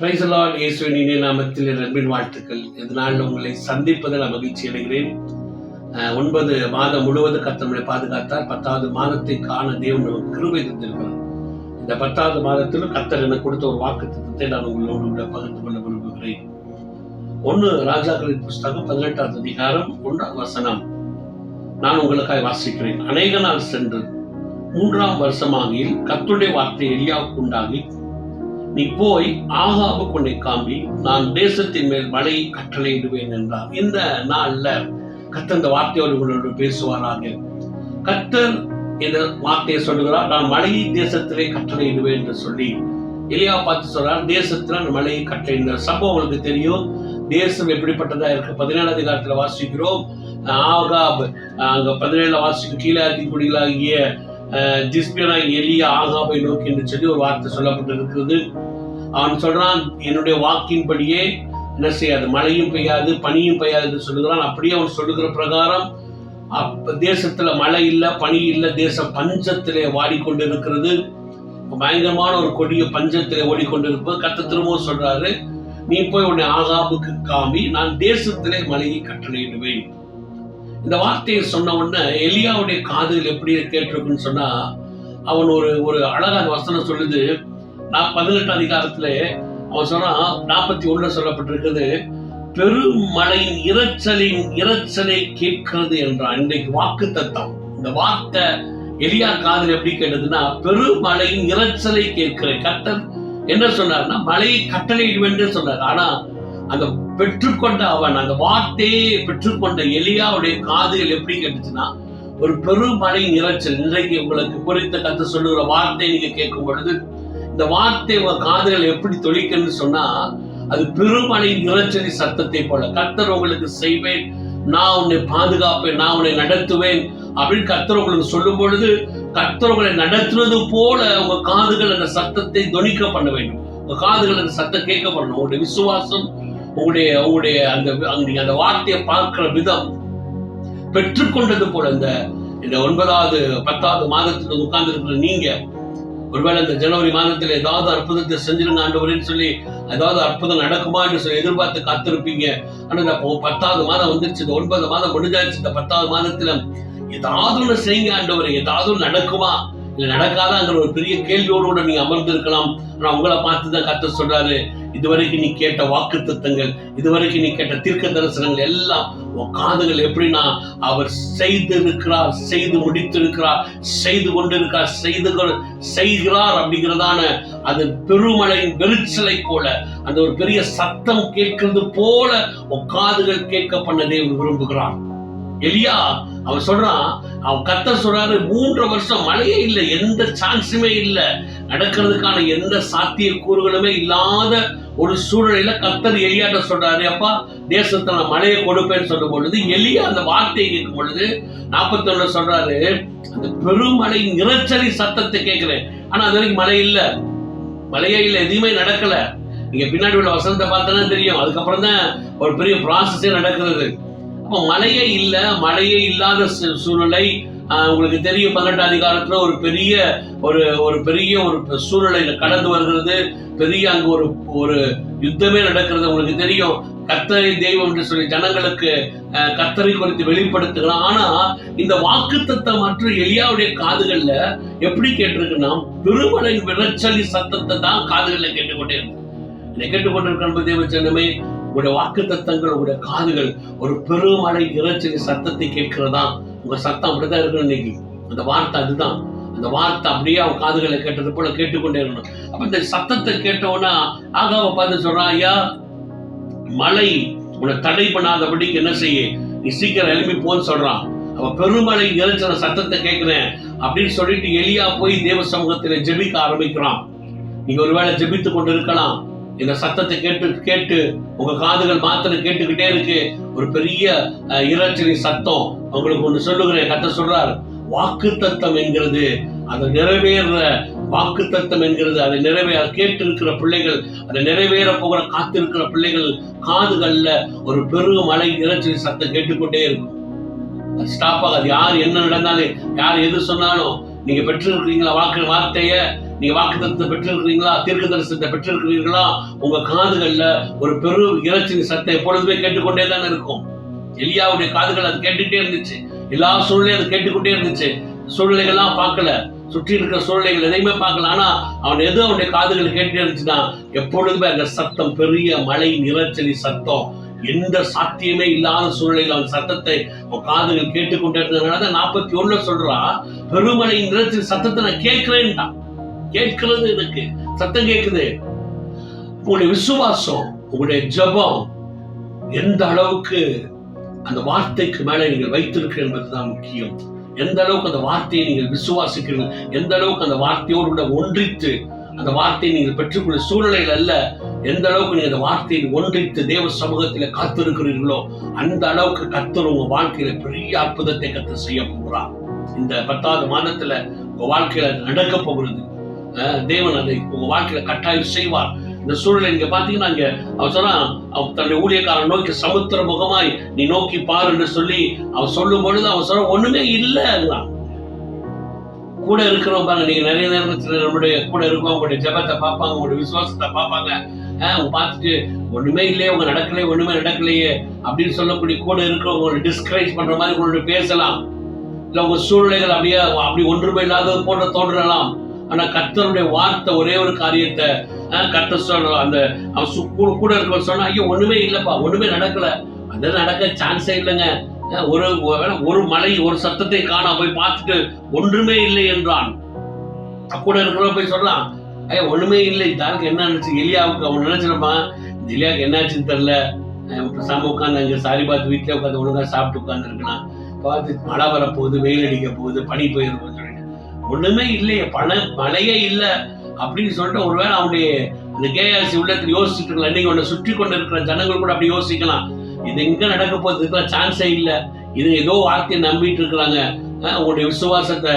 பிரைசலால் இயேசுவின் இணைய நாமத்தில் என் அன்பின் வாழ்த்துக்கள். இதனால் உங்களை சந்திப்பதில் நான் மகிழ்ச்சி அடைகிறேன். ஒன்பது மாதம் முழுவதும் கத்தமனை பாதுகாத்தார். பத்தாவது மாதத்தை காண தேவன் நமக்கு கிருபை தந்திருக்கிறார். இந்த பத்தாவது மாதத்திலும் கத்தர் எனக்கு கொடுத்த ஒரு வாக்கு திட்டத்தை நான் உங்களோடு பகிர்ந்து கொள்ள விரும்புகிறேன். ஒன்று ராஜாக்களின் புஸ்தகம் பதினெட்டாவது அதிகாரம் ஒன்றாம் வசனம். நான் உங்களுக்காக வாசிக்கிறேன். அநேக நாள் சென்று மூன்றாம் வருஷமாகியில் கத்துடைய வார்த்தை எரியாவுக்கு உண்டாகி நீ போய் ஆகாபுக்கு கொண்டை காம்பி நான் தேசத்தின் மேல் மழையை கட்டளையிடுவேன் என்றார். இந்த நாள்ல கத்தர் இந்த வார்த்தையோடு உங்களோடு பேசுவாராக. கத்தர் இந்த வார்த்தையை சொல்லுகிறார் நான் மழையை தேசத்திலே கட்டளையிடுவேன் என்று சொல்லி. எலியா பார்த்து சொல்றார் தேசத்துல நான் மழையை கட்டளையிடுற சம்பவம் உங்களுக்கு தெரியும் தேசம் எப்படிப்பட்டதா இருக்கு? பதினேழாம் அதிகாரத்துல வாசிக்கிறோம். ஆகாப் அங்க பதினேழுல வாசிக்கும் கீழே குடிகளாகிய ஜிஸ்பியனாய் எலியா ஆகாபை நோக்கி என்று சொல்லி ஒரு வார்த்தை சொல்லப்பட்டிருக்கிறது. அவன் சொல்றான் என்னுடைய வாக்கின்படியே என்ன செய்யாது? மழையும் பெய்யாது பனியும் பெய்யாது என்று சொல்லுகிறான். அப்படியே அவன் சொல்லுகிற பிரகாரம் அப்ப தேசத்துல மழை இல்லை பனி இல்லை தேசம் பஞ்சத்திலே வாடிக்கொண்டிருக்கிறது. பயங்கரமான ஒரு கொடிய பஞ்சத்திலே ஓடிக்கொண்டிருப்பது. கத்த திரும்பவும் சொல்றாரு நீ போய் உன்னை ஆகாபுக்கு காமி நான் தேசத்திலே மழையை கட்டளையிடுவேன். இந்த வார்த்தையை சொன்ன உடனே எலியாவுடைய காதுகள் எப்படி கேட்டிருக்குன்னு சொன்னா அவன் ஒரு ஒரு அழகான வசனம் சொல்லுது. நான் பதினெட்டு அதிகாரத்துல அவர் சொன்னா நாற்பத்தி ஒண்ணுல சொல்லப்பட்டிருக்குது பெருமழையின் இரைச்சலின் இரைச்சலை கேட்கிறது என்றான் இன்றைக்கு வாக்கு தத்தம் இந்த வார்த்தை எலியா காதல் எப்படி கேட்டதுன்னா பெருமழையின் இரைச்சலை கேட்கிற கட்டல் என்ன சொன்னார்னா மழையை கட்டளையிடுவேன் சொன்னார். ஆனா அந்த பெற்றுக்கொண்ட அவன் அந்த வார்த்தையை பெற்றுக்கொண்ட எலியாவுடைய காதுகள் எப்படி கேட்டுச்சுன்னா ஒரு பெருமழையின் இரைச்சல். இன்றைக்கு உங்களுக்கு குறித்த கத்து சொல்லுகிற வார்த்தை நீங்க கேட்கும் பொழுது இந்த வார்த்தை உங்க காதுகள் எப்படி தொழிக்கன்னு சொன்னா அது பெருமழை நிலச்சரி சத்தத்தை போல கர்த்தர் உங்களுக்கு செய்வேன் நான் உன்னை பாதுகாப்பேன் நான் உன்னை நடத்துவேன் அப்படின்னு கர்த்தர் உங்களுக்கு சொல்லும் பொழுது கர்த்தர் உங்களை நடத்துவது போல உங்க காதுகள் அந்த சத்தத்தை தொனிக்க பண்ண வேண்டும். உங்க காதுகள் அந்த சத்தம் கேட்க பண்ணணும். உங்களுடைய விசுவாசம் உங்களுடைய உங்களுடைய அந்த நீங்க அந்த வார்த்தையை பார்க்கிற விதம் பெற்றுக்கொண்டது போல இந்த இந்த ஒன்பதாவது பத்தாவது மாதத்துல உட்கார்ந்து இருக்கிற நீங்க ஒருவேளை இந்த ஜனவரி மாதத்துல ஏதாவது அற்புதத்தை செஞ்சிருங்க ஆண்டவரேன்னு சொல்லி ஏதாவது அற்புதம் நடக்குமா என்று சொல்லி எதிர்பார்த்து காத்திருப்பீங்க. ஆனா இந்த பத்தாவது மாதம் வந்துருச்சு. இந்த ஒன்பது மாதம் முடிஞ்சாச்சு. இந்த பத்தாவது மாதத்துல ஏதாவது ஒண்ணு செய்யுங்க ஆண்டவர். ஏதாவது ஒண்ணு நடக்குமா? இல்லை நடக்காதாங்கிற ஒரு பெரிய கேள்வியோடு கூட நீங்க அமர்ந்து இருக்கலாம் ஆனா உங்களை பார்த்து தான் கத்த சொல்றாரு. இதுவரைக்கும் நீ கேட்ட வாக்கு திட்டங்கள் இதுவரைக்கும் நீ கேட்ட தீர்க்க தரிசனங்கள் எல்லாம் உன் காதுகள் எப்படின்னா அவர் செய்திருக்கிறார் செய்து முடித்திருக்கிறார் செய்து கொண்டிருக்கிறார் செய்து செய்கிறார் அப்படிங்கிறதான அது பெருமழையின் வெறிச்சலை போல அந்த ஒரு பெரிய சத்தம் கேட்கிறது போல உன் காதுகள் கேட்க பண்ண தேவன் விரும்புகிறான் எலியா அவன் சொல்றான் அவன் கத்த சொல்றாரு மூன்று வருஷம் மழையே இல்லை எந்த சான்ஸுமே இல்லை. நடக்கிறதுக்கான எந்த சாத்திய கூறுகளுமே இல்லாத ஒரு சூழ்நிலையில கத்தர் எலியாட்ட சொல்றாரு அப்பா தேசத்துல நான் மழையை கொடுப்பேன்னு சொல்லும் பொழுது எலியா அந்த வார்த்தையை கேட்கும் பொழுது நாற்பத்தி ஒண்ணு சொல்றாரு அந்த பெருமழை நிறச்சலி சத்தத்தை கேட்கிறேன். ஆனா அது வரைக்கும் மழை இல்லை. மழையே இல்லை எதுவுமே நடக்கல. நீங்க பின்னாடி உள்ள வசந்த பார்த்தா தெரியும். அதுக்கப்புறம் தான் ஒரு பெரிய ப்ராசஸே நடக்கிறது. இப்போ மழையே இல்லை மழையே இல்லாத சூழ்நிலை உங்களுக்கு தெரியும் பதினெட்டாம் அதிகாரத்துல ஒரு பெரிய ஒரு ஒரு பெரிய ஒரு சூழ்நிலையில கடந்து வருகிறது. பெரிய அங்க ஒரு ஒரு யுத்தமே நடக்கிறது உங்களுக்கு தெரியும். கத்தரை தெய்வம் என்று சொல்லி ஜனங்களுக்கு கத்தரை குறித்து வெளிப்படுத்துகிறான் ஆனா இந்த வாக்குத்தத்தம் மற்றும் எளியாவுடைய காதுகள்ல எப்படி கேட்டிருக்குன்னா பெருமலை விளைச்சலி சத்தத்தை தான் காதுகள்ல கேட்டுக்கொண்டே இருக்கு இதை கேட்டுக்கொண்டிருக்கிற தேவ உங்களுடைய வாக்கு தத்தங்கள் உங்களுடைய காதுகள் ஒரு பெருமழை இறைச்சலி சத்தத்தை கேட்கிறதா? உங்க சத்தம் அப்படிதான் இருக்கணும் இன்னைக்கு. அந்த வார்த்தை அதுதான். அந்த வார்த்தை அப்படியே அவன் காதுகளை கேட்டது போல கேட்டுக்கொண்டே இருக்கணும். அப்ப இந்த சத்தத்தை கேட்டவனா ஆகாவை பார்த்து சொல்றான் ஐயா மழை உன்னை தடை பண்ணாதபடிக்கு என்ன செய்ய? நீ சீக்கிரம் எழுப்பி போன்னு சொல்றான். அவன் பெருமழை இறைச்சல சத்தத்தை கேட்கிறேன். அப்படின்னு சொல்லிட்டு எளியா போய் தேவ சமூகத்துல ஜெபிக்க ஆரம்பிக்கிறான். நீங்க ஒருவேளை ஜெபித்து கொண்டு இருக்கலாம் இந்த சத்தத்தை கேட்டு கேட்டு உங்க காதுகள் மாத்திரம் கேட்டுக்கிட்டே இருக்கு. ஒரு பெரிய இறைச்சலி சத்தம். உங்களுக்கு ஒண்ணு சொல்லுகிறேன். கத்த சொல்றார் வாக்கு தத்தம் என்கிறது அதை நிறைவேற வாக்கு தத்தம் என்கிறது அதை நிறைவேற கேட்டு இருக்கிற பிள்ளைகள் அதை நிறைவேற போகிற காத்திருக்கிற பிள்ளைகள் காதுகள்ல ஒரு பெரும் மலை இறைச்சலி சத்தம் கேட்டுக்கொண்டே இருக்கும். அது ஸ்டாப் ஆகாது. யார் என்ன நடந்தாலும் யார் எது சொன்னாலும் நீங்க பெற்றிருக்கிறீங்களா வாக்கு வார்த்தையை? நீங்க வாக்குத்தத்தை பெற்றிருக்கிறீங்களா? தீர்க்க தரிசனத்தை பெற்றிருக்கிறீர்களா? உங்க காதுகள்ல ஒரு பெரு இறைச்சின் சத்தம் எப்பொழுதுமே கேட்டுக்கொண்டே தானே இருக்கும். எலியாவுடைய காதுகள் அது கேட்டுக்கிட்டே இருந்துச்சு. எல்லா சூழ்நிலையும் அது கேட்டுக்கொண்டே இருந்துச்சு. சூழ்நிலைகள்லாம் பார்க்கல. சுற்றி இருக்கிற சூழ்நிலைகள் எதையுமே பார்க்கல. ஆனா அவன் எது அவனுடைய காதுகள் கேட்டுட்டே இருந்துச்சுன்னா எப்பொழுதுமே அந்த சத்தம் பெரிய மழை நிலச்சலி சத்தம். எந்த சாத்தியமே இல்லாத சூழ்நிலையில் அவன் சத்தத்தை அவன் காதுகள் கேட்டுக்கொண்டே இருந்ததுனால தான் நாற்பத்தி ஒண்ணுல சொல்றா பெருமழை நிறச்சலி சத்தத்தை நான் கேட்கிறேன்டான் கேட்கிறது எனக்கு. சத்தம் கேட்குது. உங்களுடைய விசுவாசம் உங்களுடைய ஜெபம் எந்த அளவுக்கு அந்த வார்த்தைக்கு மேல நீங்கள் வைத்திருக்கிறீர்கள் என்பதுதான் முக்கியம். எந்த அளவுக்கு அந்த வார்த்தையை நீங்கள் விசுவாசிக்கிறீர்கள் எந்த அளவுக்கு அந்த வார்த்தையோடு கூட ஒன்றித்து அந்த வார்த்தையை நீங்கள் பெற்றுக்கொள்ள சூழ்நிலையில் அல்ல எந்த அளவுக்கு நீங்கள் அந்த வார்த்தையை ஒன்றித்து தேவ சமூகத்தில் காத்திருக்கிறீர்களோ அந்த அளவுக்கு கத்தர் உங்க வாழ்க்கையில பெரிய அற்புதத்தை கத்து செய்ய போகிறார். இந்த பத்தாவது மாதத்துல உங்க வாழ்க்கையில நடக்க போகிறது. தேவன் அதை உங்க வாழ்க்கையில கட்டாயம் செய்வார். இந்த சூழ்நிலை நீங்க பாத்தீங்கன்னா இங்க அவன் சொன்னா அவன் தன்னுடைய ஊழியக்காரன் நோக்கி சமுத்திர முகமாய் நீ நோக்கி பாரு என்று சொல்லி அவன் சொல்லும் பொழுது அவன் சொல்ற ஒண்ணுமே இல்லைங்கிறான் கூட இருக்கிறவங்க பாருங்க நீங்க நிறைய நேரத்துல நம்முடைய கூட இருக்கவங்க உங்களுடைய ஜபத்தை பார்ப்பாங்க உங்களுடைய விசுவாசத்தை பார்ப்பாங்க. ஆஹ் பார்த்துட்டு ஒண்ணுமே இல்லையே உங்க நடக்கலையே ஒண்ணுமே நடக்கலையே அப்படின்னு சொல்லக்கூடிய கூட இருக்கிறவங்க உங்களை டிஸ்கரேஜ் பண்ற மாதிரி உங்களோட பேசலாம். இல்ல உங்க சூழ்நிலைகள் அப்படியே அப்படி ஒன்றுமே இல்லாதது போன்ற தோன்றலாம். ஆனா கர்த்தருடைய வார்த்தை ஒரே ஒரு காரியத்தை ஆஹ் கர்த்தர் சொல்ற அந்த அவன் சு- கூட கூட சொன்னா ஐயோ ஒண்ணுமே இல்லப்பா ஒண்ணுமே நடக்கல. அது நடக்க சான்ஸே இல்லைங்க. ஒரு ஒரு- ஒரு மலை ஒரு சத்தத்தை காண போய் பார்த்துட்டு ஒன்றுமே இல்லை என்றான். கூட இருக்கிறவங்க போய் சொல்லலாம் ஐயா ஒண்ணுமே இல்லை தாருக்கு என்ன நினைச்சு எலியாவுக்கு அவன் நினைச்சிருப்பான்? எலியாவுக்கு என்னாச்சுன்னு தெரியல. அஹ் பேசாம உட்காந்து அங்க சாரி பார்த்து வீட்டுல உட்காந்து ஒழுங்கா சாப்பிட்டு உட்கார்ந்து பார்த்து மழை வரப்போகுது வெயில் அடிக்க போகுது பனி போயிருக்கும் ஒண்ணுமே இல்லையே பண மழையே இல்லை அப்படின்னு சொல்லிட்டு ஒருவேளை அவனுடைய அந்த கேஆர்சி உள்ளத்தில் யோசிச்சுட்டு இருக்கலாம். இன்னைக்கு உன்னை சுற்றி கொண்டு இருக்கிற ஜனங்கள் கூட அப்படி யோசிக்கலாம். இது எங்க நடக்க போகுது? சான்ஸே இல்லை. இது ஏதோ வார்த்தையை நம்பிட்டு இருக்கிறாங்க. உங்களுடைய விசுவாசத்தை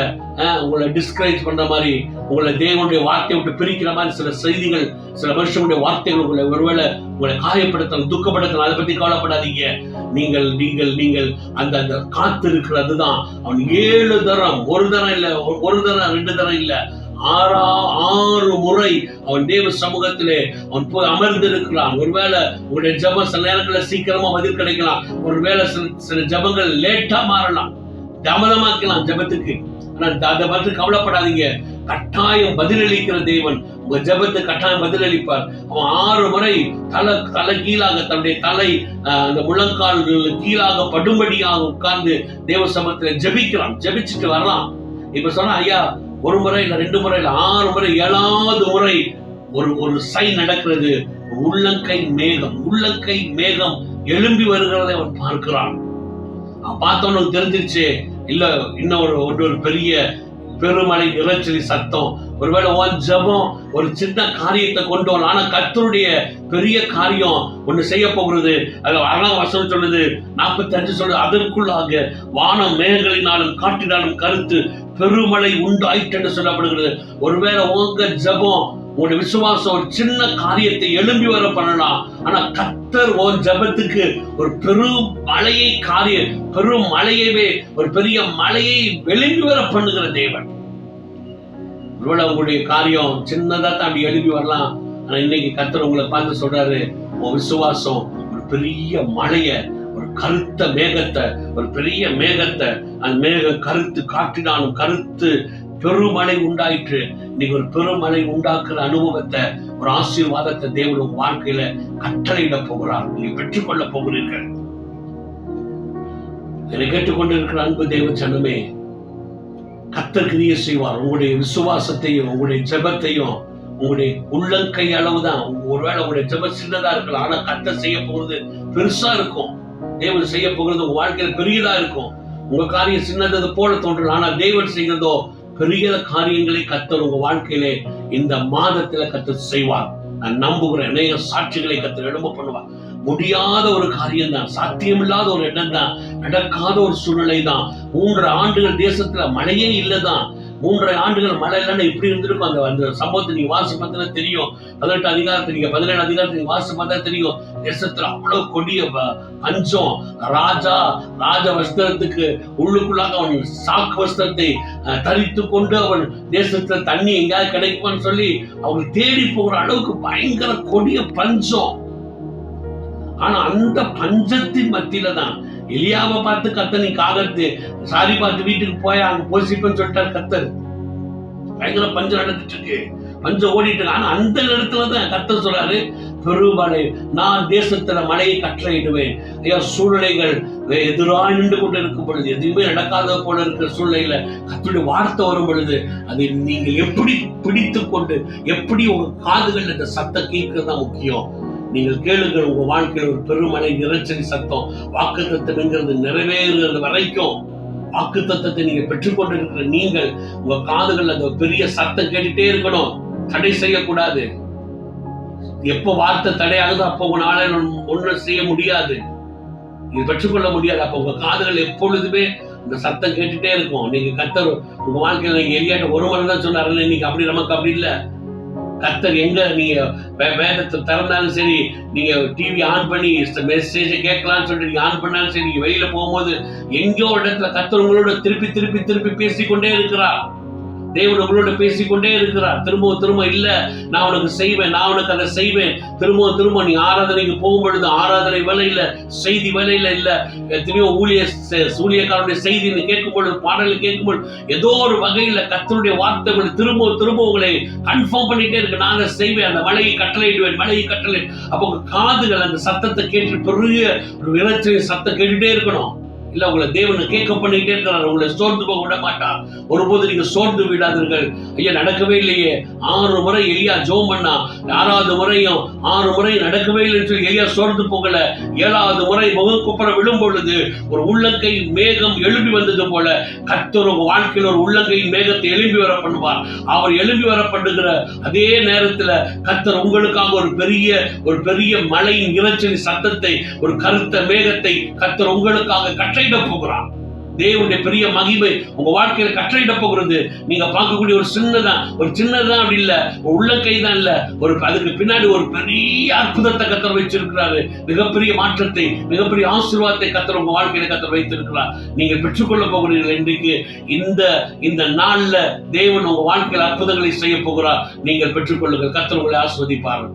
உங்களை டிஸ்கரேஜ் பண்ற மாதிரி உங்களை தேவனுடைய வார்த்தையை விட்டு பிரிக்கிற மாதிரி சில செய்திகள் சில மனுஷனுடைய வார்த்தைகள் உங்களை ஒருவேளை உங்களை காயப்படுத்தலாம் துக்கப்படுத்தலாம் அதை பத்தி கவலைப்படாதீங்க. நீங்கள் நீங்கள் நீங்கள் அந்த அந்த காத்து இருக்கிறது தான் அவன் ஏழு தரம் ஒரு தரம் இல்ல ஒரு- தரம் ரெண்டு தரம் இல்ல. ஆறா ஆறு முறை அவன் தேவ சமூகத்திலே அவன் போய் அமர்ந்திருக்கிறான். ஒருவேளை உங்களுடைய ஜெபம் சில நேரங்களில் சீக்கிரமா பதில் கிடைக்கலாம். ஒருவேளை சில சில ஜெபங்கள் லேட்டா மாறலாம். தாமதமாக்கலாம் ஜெபத்துக்கு. ஆனா அதை பற்றி கவலைப்படாதீங்க. கட்டாயம் பதிலளிக்கிற தேவன். உங்க ஜெபத்துக்கு கட்டாயம் பதிலளிப்பார். அவன் ஆறு முறை தலை தலை கீழாக தன்னுடைய தலை ஆஹ், அந்த முழங்கால்கள் கீழாக படும்படியாக உட்கார்ந்து தேவ சமத்துல ஜெபிக்கிறான். ஜெபிச்சுட்டு வரலாம். இப்ப சொன்னா ஐயா ஒரு முறை இல்ல ரெண்டு முறை இல்ல ஆறு முறை ஏழாவது முறை ஒரு ஒரு சை நடக்கிறது. உள்ளங்கை மேகம் உள்ளங்கை மேகம் எழும்பி வருகிறதை அவன் பார்க்கிறான். பார்த்தவனுக்கு தெரிஞ்சிருச்சு இல்ல இன்னும் ஒரு ஒரு ஒரு பெரிய பெருமழை இறைச்சலி சத்தம். ஒருவேளை உன் ஜெபம் ஒரு சின்ன காரியத்தை கொண்டு வரலாம் ஆனால் கத்தருடைய பெரிய காரியம் ஒன்று செய்ய போகிறது. அது அழகாக வசனம் சொல்லுது. நாற்பத்தஞ்சு சொல்லுது அதற்குள்ளாக வானம் மேகங்களினாலும் காட்டினாலும் கருத்து பெருமழை உண்டாயிற்று என்று சொல்லப்படுகிறது. ஒருவேளை உங்க ஜெபம் உங்களுடைய விசுவாசம் ஒரு சின்ன காரியத்தை எழும்பி வர பண்ணலாம் ஆனா கத்தர் உன் ஜெபத்துக்கு ஒரு பெரும் மலையை காரிய பெரும் மலையவே ஒரு பெரிய மலையை எழும்பி வர பண்ணுகிற தேவன். ஒருவேளை உங்களுடைய காரியம் சின்னதா தான் அப்படி எழுப்பி வரலாம். ஆனா இன்னைக்கு கத்தர் உங்களை பார்த்து சொல்றாரு உன் விசுவாசம் ஒரு பெரிய மலைய ஒரு கருத்த மேகத்தை ஒரு பெரிய மேகத்தை அந்த மேக கருத்து காற்றினாலும் கருத்து பெருமழை உண்டாயிற்று. இன்னைக்கு ஒரு பெருமழை உண்டாக்குற அனுபவத்தை ஒரு ஆசீர்வாதத்தை தேவன் உங்க வாழ்க்கையில கட்டளையிட போகிறார். நீங்க பெற்றுக்கொள்ள போகிறீர்கள். என்னை கேட்டுக்கொண்டிருக்கிற அன்பு தேவ சனமே கத்த கிரிய செய்வார். உங்களுடைய விசுவாசத்தையும் உங்களுடைய ஜெபத்தையும் உங்களுடைய உள்ளங்கை அளவுதான். ஒருவேளை உங்களுடைய ஜெபம் சின்னதா இருக்கலாம். ஆனா கத்த செய்ய போகிறது பெருசா இருக்கும். தேவன் செய்ய போகிறது உங்க வாழ்க்கையில பெரியதா இருக்கும். உங்க காரியம் சின்னது போல தோன்றலாம் ஆனா தேவன் செய்கிறதோ பெரிய காரியங்களை கத்தர் உங்க வாழ்க்கையிலே இந்த மாதத்துல கத்தர் செய்வார். நான் நம்புகிறேன். அநேக சாட்சிகளை கத்தர் எழும்ப பண்ணுவார். முடியாத ஒரு காரியம் தான் சாத்தியமில்லாத ஒரு இடம் தான் நடக்காத ஒரு சூழ்நிலை தான் மூன்று ஆண்டுகள் தேசத்துல மழையே இல்லதான். மூன்றரை ஆண்டுகள் மழை இல்லைன்னா இப்படி இருந்திருக்கும் அந்த அந்த சம்பவத்தை நீங்க வாசி பார்த்தா தெரியும். பதினெட்டு அதிகாரத்தை நீங்க பதினேழு அதிகாரத்தை நீங்க வாசி பார்த்தா தெரியும். தேசத்துல அவ்வளவு கொடிய பஞ்சம். ராஜா ராஜ வஸ்திரத்துக்கு உள்ளுக்குள்ளாக அவன் சாக்கு வஸ்திரத்தை அஹ், தரித்து கொண்டு அவன் தேசத்துல தண்ணி எங்கேயாவது கிடைக்குமான்னு சொல்லி அவங்க தேடி போகிற அளவுக்கு பயங்கர கொடிய பஞ்சம். ஆனா அந்த பஞ்சத்தின் மத்தியில தான் எலியாவை பார்த்து கத்த நீ காகத்து சாரி பார்த்து வீட்டுக்கு போய் அங்க போசிப்பேன்னு சொல்லிட்டாரு கத்தர். பயங்கர பஞ்சம் நடந்துட்டு இருக்கு பஞ்சம் ஓடிட்டு இருக்கு ஆனா அந்த இடத்துல தான் கத்தர் சொல்றாரு பெருமழை நான் தேசத்துல மழையை கட்டளையிடுவேன். ஐயா சூழ்நிலைகள் எதிராக நின்று கொண்டு இருக்கும் பொழுது எதுவுமே நடக்காத போல இருக்கிற சூழ்நிலையில கத்துடைய வார்த்தை வரும் பொழுது அதை நீங்க எப்படி பிடித்து கொண்டு எப்படி உங்க காதுகள் இந்த சத்தம் கேட்கறது தான் முக்கியம். நீங்கள் கேளுங்கள் உங்க வாழ்க்கையில் ஒரு பெருமலை இறைச்சல் சத்தம் வாக்கு தத்துவங்கிறது நிறைவேறுகிறது வரைக்கும் வாக்கு தத்தத்தை நீங்க பெற்றுக்கொண்டு இருக்கிற நீங்கள் உங்க காதுகள் அந்த பெரிய சத்தம் கேட்டுட்டே இருக்கணும். தடை செய்யக்கூடாது. எப்ப வார்த்தை தடையாகுதோ அப்போ உங்களால ஒன்றும் செய்ய முடியாது. நீங்க பெற்றுக்கொள்ள முடியாது. அப்போ உங்க காதுகள் எப்பொழுதுமே இந்த சத்தம் கேட்டுட்டே இருக்கும். நீங்க கத்தர் உங்க வாழ்க்கையில நீங்க எரியாட்ட ஒரு முறை தான் சொன்னாரு. இன்னைக்கு அப்படி நமக்கு அப்படி இல்ல. கத்தர் எங்க நீங்க வேதத்தை திறந்தாலும் சரி நீங்க டிவி ஆன் பண்ணி மெசேஜ் கேட்கலாம்னு சொல்லிட்டு நீங்க ஆன் பண்ணாலும் சரி நீங்க வெளியில போகும்போது எங்கோ ஒரு இடத்துல கத்தர் உங்களோட திருப்பி திருப்பி திருப்பி பேசிக்கொண்டே இருக்கிறார். தேவன் உங்களோட பேசிக்கொண்டே இருக்கிறார். திரும்பவும் திரும்ப இல்ல. நான் உனக்கு செய்வேன் நான் உனக்கு அதை செய்வேன். திரும்பவும் திரும்ப நீ ஆராதனைக்கு போகும் பொழுது ஆராதனை வேலையில செய்தி வேலையில இல்ல. எத்தனையோ ஊழிய சூழியக்காரனுடைய ஊழியக்காரனுடைய செய்தி கேட்கும் பொழுது பாடலை கேட்கும் பொழுது ஏதோ ஒரு வகையில கத்தருடைய வார்த்தைகள் திரும்ப திரும்ப உங்களை கன்ஃபார்ம் பண்ணிட்டே இருக்கு. நான் அதை செய்வேன் அந்த மலையை கட்டளையிடுவேன் மலையை கட்டளை. அப்போ காதுகள் அந்த சத்தத்தை கேட்டு பெரிய ஒரு இறைச்சல் சத்தம் கேட்டுட்டே இருக்கணும். இல்ல உங்களை தேவனை கேட்க பண்ணிட்டே இருக்கிறார். உங்களை சோர்ந்து போக விட மாட்டார். ஒருபோது நீங்க சோர்ந்து விடாதீர்கள். ஐயா நடக்கவே இல்லையே. ஆறு முறை எலியா ஜோம் பண்ணா ஆறாவது முறையும் ஆறு முறை நடக்கவே இல்லைன்னு சொல்லி எலியா சோர்ந்து போகல. ஏழாவது முறை முகக்குப்புற விழும் பொழுது ஒரு உள்ளங்கை மேகம் எழும்பி வந்தது போல கத்தர் உங்க வாழ்க்கையில் ஒரு உள்ளங்கை மேகத்தை எழும்பி வர பண்ணுவார். அவர் எழும்பி வர பண்ணுகிற அதே நேரத்துல கத்தர் உங்களுக்காக ஒரு பெரிய ஒரு பெரிய மழையின் இறைச்சலின் சத்தத்தை ஒரு கருத்த மேகத்தை கத்தர் உங்களுக்காக கட்டளையிட போகிறார் தேவனுடைய பெரிய மகிமை உங்க வாழ்க்கையில கட்டளையிட போகிறது. நீங்க பார்க்கக்கூடிய ஒரு சின்னதான் ஒரு சின்னதான் அப்படி இல்ல. உள்ள உள்ளங்கை தான் இல்ல. ஒரு அதுக்கு பின்னாடி ஒரு பெரிய அற்புதத்தை கத்தர் வச்சிருக்கிறாரு மிகப்பெரிய மாற்றத்தை மிகப்பெரிய ஆசீர்வாதத்தை கத்தர் உங்க வாழ்க்கையில கத்தர் வைத்திருக்கிறார். நீங்க பெற்றுக்கொள்ள போகிறீர்கள் இன்றைக்கு. இந்த இந்த நாள்ல தேவன் உங்க வாழ்க்கையில அற்புதங்களை செய்ய போகிறார். நீங்கள் பெற்றுக்கொள்ளுங்கள். கத்தர் உங்களை ஆஸ்வதிப்பார்கள்